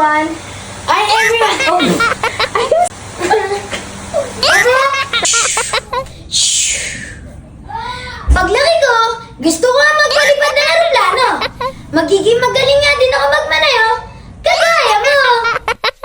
everyone! Hi everyone! Oh. everyone! Paglaki ko, gusto ko nga magpalipad ng aeroplano. Magiging magaling nga din ako magmanayo. Kagaya mo!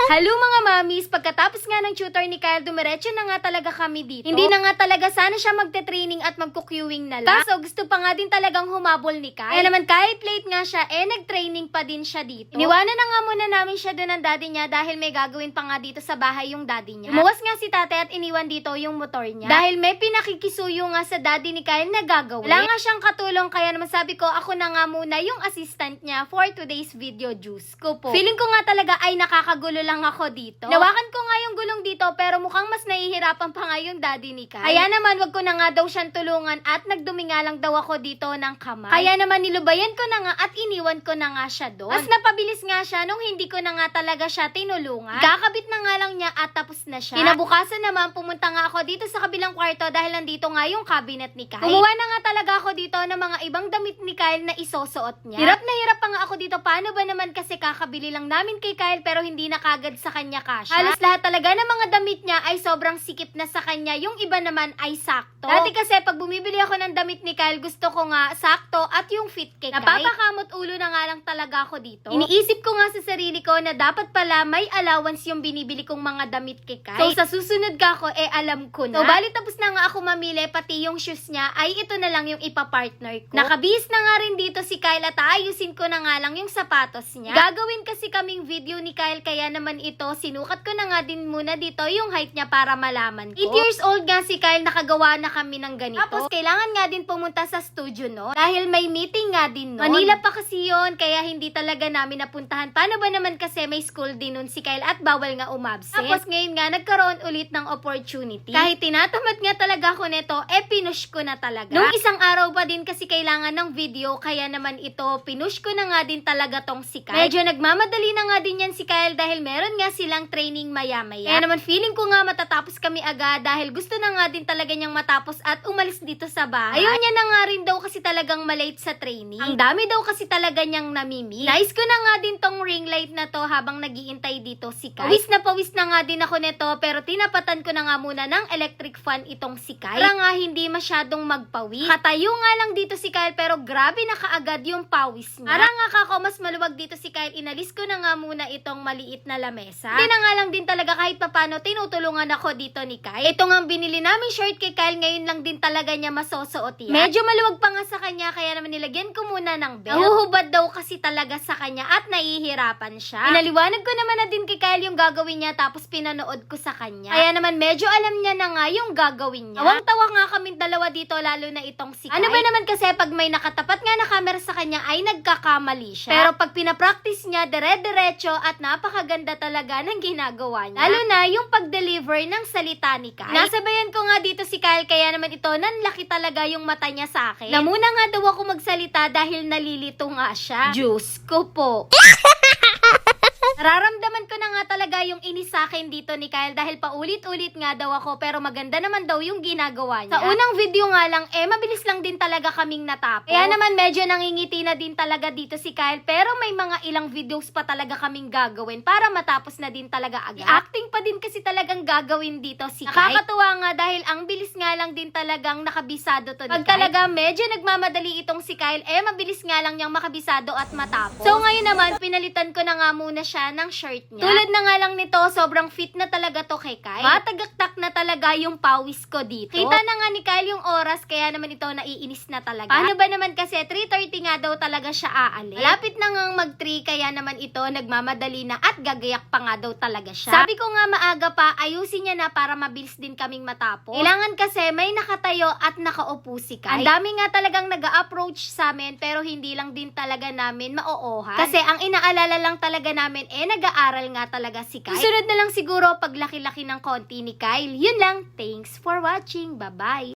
Hello mga mamis! Pagkatapos nga ng tutor ni Kyle, dumiretso na nga talaga kami dito. Hindi na nga talaga sana siya magte-training at magkukwewing na lang. Kaso gusto pa nga din talagang humabol ni Kyle. Kaya naman kahit late nga siya, eh nag-training pa din siya dito. Iniwanan na nga muna namin siya doon ng daddy niya dahil may gagawin pa nga dito sa bahay yung daddy niya. Umuwas nga si tate at iniwan dito yung motor niya. Dahil may pinakikisuyo nga sa daddy ni Kyle na gagawin. Wala nga siyang katulong kaya naman sabi ko ako na nga muna yung assistant niya for today's video juice ko po. Feeling ko nga talaga ay nakakagulo lang ako dito. Nawakan ko nga yung gulong dito pero mukhang mas nahihirapan pa nga yung daddy ni Kyle. Kaya naman wag ko na nga daw siyang tulungan at nagdumi nga lang daw ako dito ng kamay. Kaya naman nilubayan ko na nga at iniwan ko na nga siya doon. Mas napabilis nga siya nung hindi ko na nga talaga siya tinulungan. Kakabit na nga lang niya at tapos na siya. Kinabukasan naman pumunta nga ako dito sa kabilang kwarto dahil nandito nga yung cabinet ni Kyle. Kumuha na nga talaga ako dito ng mga ibang damit ni Kyle na isusuot niya. Hirap na hirap pa nga ako dito. Paano ba naman kasi kakabili lang namin kay Kyle pero hindi na kagad sa kanya kasha. Halos lahat talaga ng mga damit niya ay sobrang sikip na sa kanya. Yung iba naman ay sakto. Dati kasi pag bumibili ako ng damit ni Kyle, gusto ko nga sakto at yung fit kay. Napapakamot ulo na nga lang talaga ako dito. Iniisip ko nga sa sarili ko na dapat pala may allowance yung binibili kong mga damit kay Kyle. So sa susunod ka ako, eh alam ko na. So bali tapos na nga ako mamili, pati yung shoes niya, ay ito na lang yung ipapartner ko. Nakabihis na nga rin dito si Kyle at ayusin ko na nga lang yung sapatos niya. Gagawin kasi kaming video ni Kyle, kaya naman ito, sinukat ko na nga din muna dito yung height niya para malaman ko. 8 years old nga si Kyle, nakagawa na kami ng ganito. Tapos kailangan nga din pumunta sa studio no dahil may meeting nga din noon. Manila pa kasi yon kaya hindi talaga namin napuntahan. Paano ba naman kasi may school din nun si Kyle at bawal nga umabsent. Tapos ngayon nga nagkaroon ulit ng opportunity. Kahit tinatamad nga talaga ako nito, eh pinush ko na talaga. Nung isang araw pa din kasi kailangan ng video, kaya naman ito, pinush ko na nga din talaga tong si Kyle. Medyo nagmamadali na nga din yan si Kyle dahil meron nga silang training maya-maya. Kaya naman feeling ko nga matatapos kami agad dahil gusto na nga din talaga niyang matapos at umalis dito sa bahay. Ayaw niya na nga rin daw kasi talagang malate sa training. Ang dami daw kasi talaga niyang namimi. Nais ko na nga din tong ring light na to habang nagiintay dito si Kyle. Pawis na pawis na nga din ako nito pero tinapatan ko na nga muna ng electric fan itong si Kyle. Para nga hindi masyadong magpawis. Katayo nga lang dito si Kyle pero grabe na kaagad yung pawis niya. Para nga kako mas maluwag dito si Kyle, inalis ko na nga muna itong maliit na lamesa. Hindi na nga lang din talaga kahit papano tinutulungan ako dito ni Kyle. Ito nga binili namin shirt kay Kyle ngayon lang din talaga niya masusuot yan. Medyo maluwag pa nga sa kanya kaya naman nilagyan ko muna ng belt. Nahuhubad daw kasi talaga sa kanya at nahihirapan siya. Inaliwanag ko naman na din kay Kyle yung gagawin niya tapos pinanood ko sa kanya. Kaya naman medyo alam niya na nga yung gagawin niya. Awang-tawa nga kaming dalawa dito lalo na itong si Kyle. Ano ba naman kasi pag may nakatapat nga na camera sa kanya ay nagkakamali siya. Pero pag pinapractice niya dire-diretso at napakaganda talaga ng ginagawa niya. Lalo na yung pag-deliver ng salita ni Kyle. Nasabayan ko nga dito si Kyle kaya naman ito nanlaki talaga yung mata niya sa akin. Namuna nga daw ako magsalita dahil nalilito nga siya. Diyos ko po. Nararamdaman ko na nga talaga yung inis sa akin dito ni Kyle dahil paulit-ulit nga daw ako pero maganda naman daw yung ginagawa niya. Sa unang video nga lang, eh mabilis lang din talaga kaming natapos. Kaya naman medyo nangingiti na din talaga dito si Kyle pero may mga ilang videos pa talaga kaming gagawin para matapos na din talaga agad. Acting pa din kasi talagang gagawin dito si Kyle. Nakakatuwa nga dahil ang bilis nga lang din talagang nakabisado to ni Pag talaga medyo nagmamadali itong si Kyle, eh mabilis nga lang niyang makabisado at matapos. So ngayon naman, pinalitan ko na nga muna siya ng shirt niya. Tulad na nga lang nito, sobrang fit na talaga to kay Kyle. Matagaktak na talaga yung pawis ko dito. Kita na nga ni Kyle yung oras, kaya naman ito naiinis na talaga. Paano ba naman kasi 3.30 nga daw talaga siya aalis. Malapit na nga mag 3, kaya naman ito nagmamadali na at gagayak pa nga daw talaga siya. Sabi ko nga maaga pa, ayusin niya na para mabilis din kaming matapos. Kailangan kasi may nakatayo at nakaupo si Kyle. Ang dami nga talagang nag approach sa amin, pero hindi lang din talaga namin maoohan. Kasi ang inaalala lang talaga namin, eh nag-aaral nga talaga si Kyle. Susunod na lang siguro pag laki-laki ng konti ni Kyle. Yun lang. Thanks for watching. Bye-bye.